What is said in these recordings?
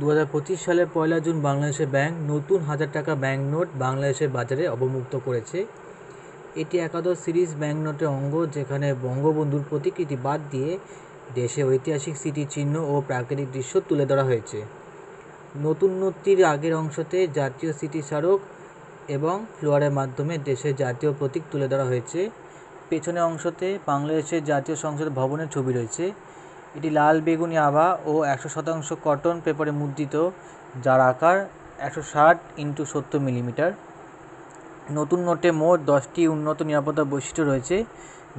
দু হাজার পঁচিশ সালের পয়লা জুন বাংলাদেশের ব্যাংক নতুন হাজার টাকা ব্যাংক নোট বাংলাদেশের বাজারে অবমুক্ত করেছে। এটি একাদশ সিরিজ ব্যাংক নোটের অঙ্গ যেখানে বঙ্গবন্ধুর প্রতিকৃতি বাদ দিয়ে দেশে ঐতিহাসিক স্মৃতিচিহ্ন ও প্রাকৃতিক দৃশ্য তুলে ধরা হয়েছে। নতুন নোটটির আগের অংশতে জাতীয় স্মৃতিস্মারক এবং ফ্লোয়ারের মাধ্যমে দেশের জাতীয় প্রতীক তুলে ধরা হয়েছে। পেছনের অংশতে বাংলাদেশের জাতীয় সংসদ ভবনের ছবি রয়েছে। এটি লাল বেগুনি আভা ও একশো শতাংশ কটন পেপারে মুদ্রিত, যার আকার একশো ষাট ইন্টু সত্তর মিলিমিটার। নতুন নোটে মোট দশটি উন্নত নিরাপত্তা বৈশিষ্ট্য রয়েছে,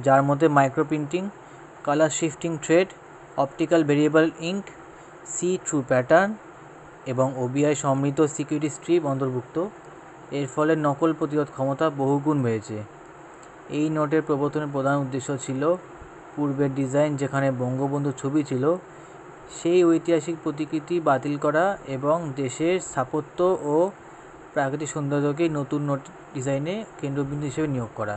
যার মধ্যে micro printing colour shifting thread, optical variable ink, see through pattern এবং ওবিআই সমৃদ্ধ সিকিউরিটি স্ট্রিপ অন্তর্ভুক্ত। এর ফলে নকল প্রতিরোধ ক্ষমতা বহুগুণ বেড়েছে। এই নোটের প্রবর্তনের প্রধান উদ্দেশ্য ছিল পূর্বের ডিজাইন যেখানে বঙ্গবন্ধুর ছবি ছিল, সেই ঐতিহাসিক প্রতিকৃতি বাতিল করা এবং দেশের স্থাপত্য ও প্রাকৃতিক সৌন্দর্যকে নতুন ডিজাইনে কেন্দ্রবিন্দু হিসেবে নিয়োগ করা।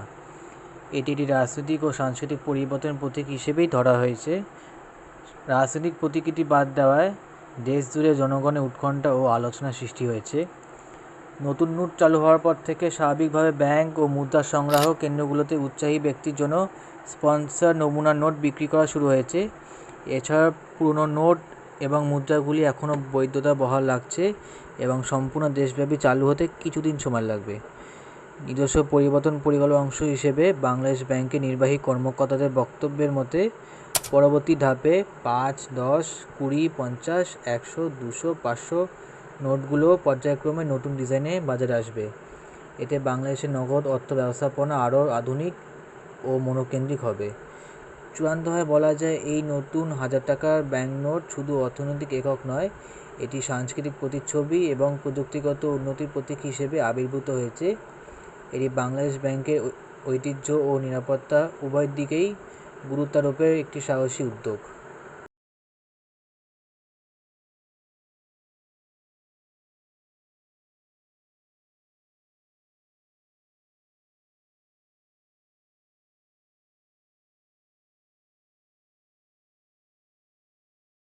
এটি একটি রাজনৈতিক ও সাংস্কৃতিক পরিবর্তনের প্রতীক হিসেবেই ধরা হয়েছে। রাজনৈতিক প্রতিকৃতি বাদ দেওয়ায় দেশ জুড়ে জনগণের উৎকণ্ঠা ও আলোচনা সৃষ্টি হয়েছে। নতুন নোট চালু হওয়ার পর থেকে স্বাভাবিকভাবে ব্যাংক ও মুদ্রা সংগ্রাহ কেন্দ্রগুলোতে উৎসাহী ব্যক্তির জন্য স্পন্সর নমুনা নোট বিক্রি করা শুরু হয়েছে। এছাড়া পুরনো নোট এবং মুদ্রাগুলি এখনও বৈধতা বহাল রাখছে এবং সম্পূর্ণ দেশব্যাপী চালু হতে কিছুদিন সময় লাগবে। নিজস্ব পরিবর্তন পরিকল্পনার অংশ হিসেবে বাংলাদেশ ব্যাংকের নির্বাহী কর্মকর্তাদের বক্তব্যের মতে, পরবর্তী ধাপে পাঁচ, দশ, কুড়ি, পঞ্চাশ, একশো, দুশো, পাঁচশো নোটগুলো পর্যায়ক্রমে নতুন ডিজাইনে বাজারে আসবে। এতে বাংলাদেশের নগদ অর্থ ব্যবস্থাপনা আরও আধুনিক ও মনোকেন্দ্রিক হবে। চূড়ান্তভাবে বলা যায়, এই নতুন হাজার টাকার ব্যাংক নোট শুধু অর্থনৈতিক একক নয়, এটি সাংস্কৃতিক প্রতিচ্ছবি এবং প্রযুক্তিগত উন্নতির প্রতীক হিসেবে আবির্ভূত হয়েছে। এটি বাংলাদেশ ব্যাংকের ঐতিহ্য ও নিরাপত্তা উভয় দিকেই গুরুত্বারোপের একটি সাহসী উদ্যোগ।